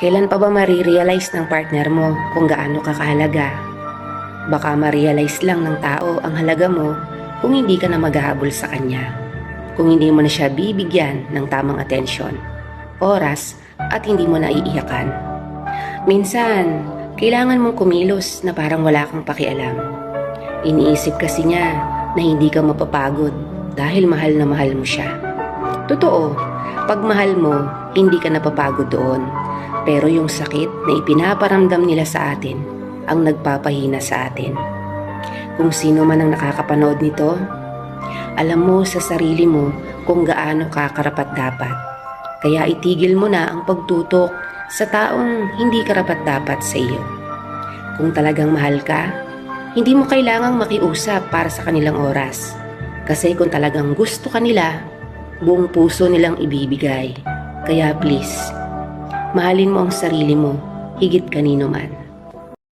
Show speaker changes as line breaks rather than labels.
Kailan pa ba marirealize ng partner mo kung gaano ka kahalaga? Baka ma-realize lang ng tao ang halaga mo kung hindi ka na maghahabol sa kanya. Kung hindi mo na siya bibigyan ng tamang atensyon, oras, at hindi mo na iiyakan. Minsan, kailangan mong kumilos na parang wala kang pakialam. Iniisip kasi niya na hindi ka mapapagod dahil mahal na mahal mo siya. Totoo, pag mahal mo, hindi ka napapagod doon. Pero yung sakit na ipinaparamdam nila sa atin ang nagpapahina sa atin. Kung sino man ang nakakapanood nito, alam mo sa sarili mo kung gaano ka karapat dapat. Kaya itigil mo na ang pagtutok sa taong hindi karapat dapat sa iyo. Kung talagang mahal ka, hindi mo kailangang makiusap para sa kanilang oras. Kasi kung talagang gusto ka nila, buong puso nilang ibibigay. Kaya please, mahalin mo ang sarili mo higit kanino man.